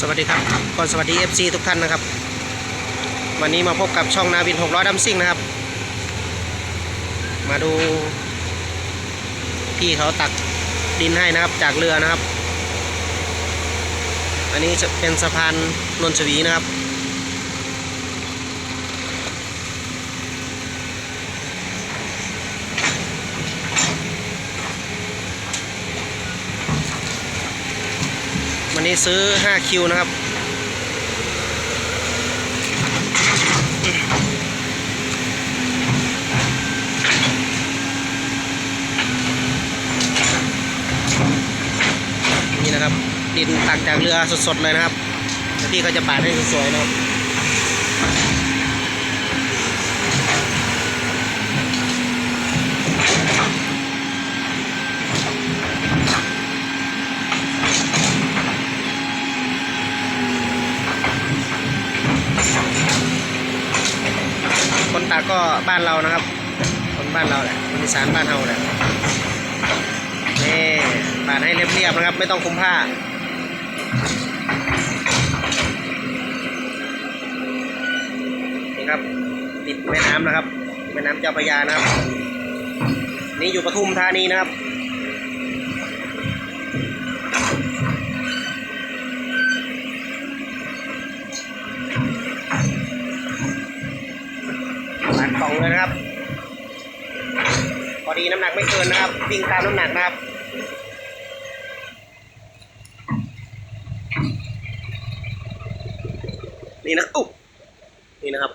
สวัสดีครับก็สวัสดี FC ทุกท่านนะครับ วันนี้มาพบกับช่องนาวิน 600ดัมซิ่งนะครับ มาดู พี่เขาตักดินให้นะครับจากเรือนะครับ อันนี้จะเป็นสะพานนนทวีนะครับ วันนี้ซื้อ 5 คิวนะครับ นี่นะครับ ดินตักจากเรือสดๆเลยนะครับ พี่ก็จะปาดให้สวยๆนะครับ ตาก็บ้านเรานะครับ คนบ้านเราแหละคนอีสานบ้านเราแหละนี่ปาดให้เรียบๆนะครับ ไม่ต้องคุมผ้านี่ครับติดแม่น้ำนะครับแม่น้ำเจ้าพระยานะครับ นี่อยู่ปทุมธานีนะครับ องเลยนะครับ พอดีน้ำหนักไม่เกินนะครับ วิ่งตามน้ำหนักนะครับนี่นะอุ๊บนี่นะครับ